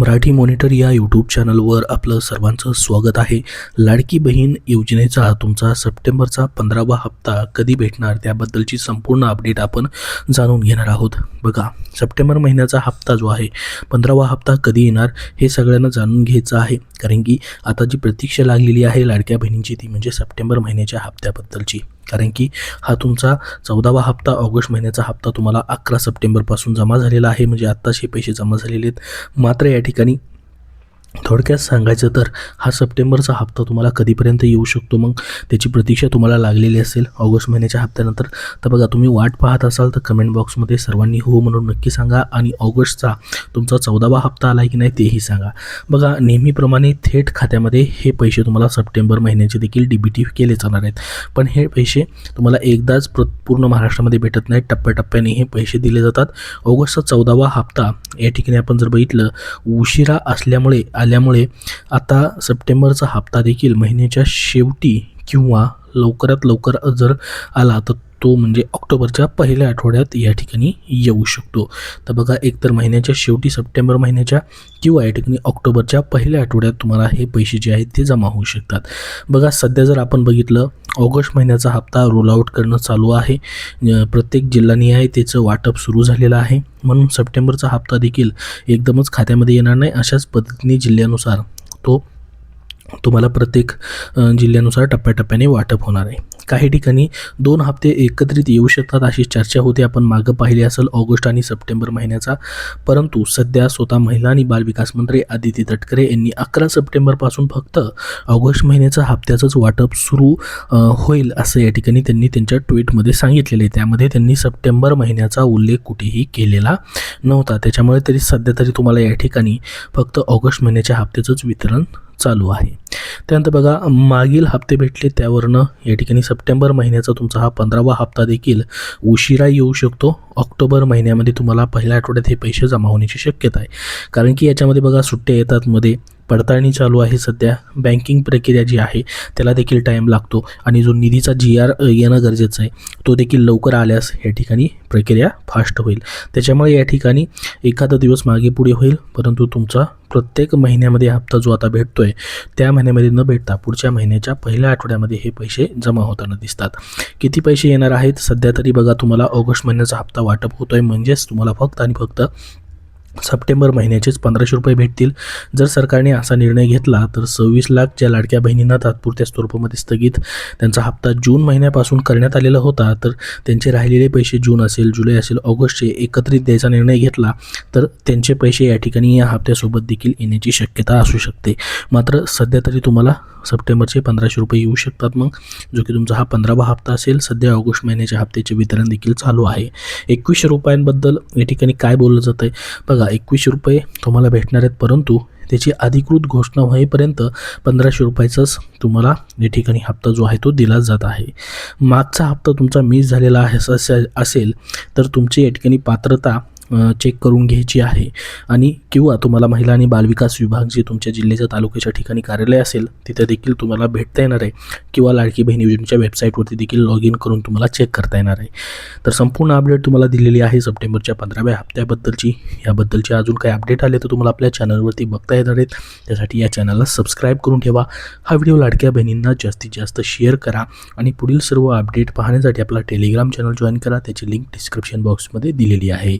Marathi monitor या YouTube चॅनलवर आपलं सर्वांचं स्वागत आहे. लाडकी बहीण योजनेचा तुमचा सप्टेंबरचा पंधरावा हप्ता कधी भेटणार त्याबद्दलची संपूर्ण अपडेट आपण जाणून घेणार आहोत. बघा सप्टेंबर महिन्याचा हप्ता जो आहे पंधरावा हप्ता कधी येणार हे सगळ्यांना जाणून घ्यायचं आहे. कारण की आता जी प्रतीक्षा लागलेली आहे लाडक्या बहिणींची ती म्हणजे सप्टेंबर महिन्याच्या हप्त्याबद्दलची. कारण की हा तुमचा चौदावा हप्ता ऑगस्ट महिन्याचा हप्ता तुम्हाला अकरा सप्टेंबरपासून जमा झालेला आहे. म्हणजे आत्ताच हे पैसे जमा झालेले आहेत. मात्र या ठिकाणी थोडक्यात सांगायचं तर हा सप्टेंबरचा हप्ता तुम्हाला कधीपर्यंत येऊ शकतो? मग त्याची प्रतीक्षा तुम्हाला लागलेली असेल ऑगस्ट महिन्याच्या हप्त्यानंतर. तर बघा तुम्ही वाट पाहत असाल तर कमेंट बॉक्समध्ये सर्वांनी हो म्हणून नक्की सांगा आणि ऑगस्टचा तुमचा चौदावा हप्ता आला की नाही तेही सांगा. बघा नेहमीप्रमाणे थेट खात्यामध्ये हे पैसे तुम्हाला सप्टेंबर महिन्याचे देखील डी बी टी केले जाणार आहेत. पण हे पैसे तुम्हाला एकदाच प्र पूर्ण महाराष्ट्रामध्ये भेटत नाहीत. टप्प्याटप्प्याने हे पैसे दिले जातात. ऑगस्टचा चौदावा हप्ता या ठिकाणी आपण जर बघितलं उशिरा असल्यामुळे आल्यामुळे आता सप्टेंबरचा हप्ता देखील महिन्याच्या शेवटी किंवा लवकरात लवकर जर आला तर तो म्हणजे ऑक्टोबरच्या पहिल्या आठवड्यात या ठिकाणी येऊ शकतो. तर बघा एकतर महिन्याच्या शेवटी सप्टेंबर महिन्याच्या किंवा या ठिकाणी ऑक्टोबरच्या पहिल्या आठवड्यात तुम्हाला हे पैसे जे आहेत ते जमा होऊ शकतात. बघा सध्या जर आपण बघितलं ऑगस्ट महिन्याचा हप्ता रोल आऊट करणं चालू आहे. प्रत्येक प्रत्येक जिल्हानिहाय त्याचं वाटप सुरू झालेलं आहे. म्हणून सप्टेंबरचा हप्ता देखील एकदमच खात्यामध्ये येणार नाही. अशाच पद्धतीने जिल्ह्यानुसार तो तुम्हाला प्रत्येक जिल्ह्यानुसार टप्प्याटप्प्याने वाटप होणार आहे. काही ठिकाणी दोन हप्ते एकत्रित येऊ शकतात अशी चर्चा होते. आपण मागं पाहिली असेल ऑगस्ट आणि सप्टेंबर महिन्याचा. परंतु सध्या स्वतः महिला आणि बालविकास मंत्री आदिती तटकरे यांनी अकरा सप्टेंबरपासून फक्त ऑगस्ट महिन्याचा हप्त्याचंच वाटप सुरू होईल असं या ठिकाणी त्यांनी त्यांच्या ट्विटमध्ये सांगितलेलं आहे. त्यामध्ये त्यांनी सप्टेंबर महिन्याचा उल्लेख कुठेही केलेला नव्हता. त्याच्यामुळे तरी सध्या तरी तुम्हाला या ठिकाणी फक्त ऑगस्ट महिन्याच्या हप्त्याचंच वितरण चालू आहे. त्यानंतर बघा मागील हप्ते भेटले त्यावरनं. या ठिकाणी सप्टेंबर महिन्याचा तुमचा हा पंधरावा हप्ता देखील उशिरा येऊ शकतो. ऑक्टोबर महिन्यामध्ये तुम्हाला पहिल्या आठवड्यात हे पैसे जमा होण्याची शक्यता आहे. कारण की याच्यामध्ये बघा सुट्ट्या येतात मध्ये. पडताळणी चालू आहे सध्या. बँकिंग प्रक्रिया जी आहे त्याला देखील टाईम लागतो आणि जो निधीचा जी आर येणं गरजेचं आहे तो देखील लवकर आल्यास या ठिकाणी प्रक्रिया फास्ट होईल. त्याच्यामुळे या ठिकाणी एखादा दिवस मागे पुढे होईल परंतु तुमचा प्रत्येक महिन्यामध्ये हप्ता जो आता भेटतो आहे त्या महिन्यामध्ये न भेटता पुढच्या महिन्याच्या पहिल्या आठवड्यामध्ये हे पैसे जमा होताना दिसतात. किती पैसे येणार आहेत? सध्या तरी बघा तुम्हाला ऑगस्ट महिन्याचा हप्ता वाटप होतो आहे म्हणजेच तुम्हाला फक्त आणि फक्त सप्टेंबर महिन्याचेच पंधराशे रुपये भेटतील. जर सरकारने असा निर्णय घेतला तर सव्वीस लाख ज्या लाडक्या बहिणींना तात्पुरत्या स्वरूपामध्ये स्थगित त्यांचा हप्ता जून महिन्यापासून करण्यात आलेला होता तर त्यांचे राहिलेले पैसे जून असेल जुलै असेल ऑगस्टचे एकत्रित द्यायचा निर्णय घेतला तर त्यांचे पैसे या ठिकाणी या हप्त्यासोबत देखील येण्याची शक्यता असू शकते. मात्र सध्या तरी तुम्हाला सप्टेंबरचे पंधराशे रुपये येऊ शकतात मग. जो की तुमचा हा पंधरावा हप्ता असेल सध्या ऑगस्ट महिन्याच्या हप्त्याचे वितरण देखील चालू आहे. एकवीसशे रुपयांबद्दल या ठिकाणी काय बोललं जातं आहे बघा एकवीसशे रुपये तुम्हाला भेटणार आहेत. परंतु त्याची अधिकृत घोषणा होईपर्यंत पंधराशे रुपयाचाच तुम्हाला या ठिकाणी हप्ता जो आहे तो दिला जात आहे. मागचा हप्ता तुमचा मिस झालेला आहे असेल तर तुमची या ठिकाणी पात्रता चेक करून घ्यायची आहे. आणि किंवा तुम्हाला महिला आणि बालविकास विभाग जे तुमच्या जिल्ह्याच्या तालुक्याच्या ठिकाणी कार्यालय असेल तिथे देखील तुम्हाला भेटता येणार आहे. किंवा लाडकी बहीण योजनेच्या वेबसाईटवरती देखील लॉग इन करून तुम्हाला चेक करता येणार आहे. तर संपूर्ण अपडेट तुम्हाला दिलेली आहे सप्टेंबरच्या पंधराव्या हप्त्याबद्दलची. याबद्दलचे अजून काही अपडेट आले तर तुम्हाला आपल्या चॅनलवरती बघता येणार आहेत. त्यासाठी या चॅनलला सबस्क्राईब करून ठेवा. हा व्हिडिओ लाडक्या बहिणींना जास्तीत जास्त शेअर करा. आणि पुढील सर्व अपडेट पाहण्यासाठी आपला टेलिग्राम चॅनल जॉईन करा. त्याची लिंक डिस्क्रिप्शन बॉक्समध्ये दिलेली आहे.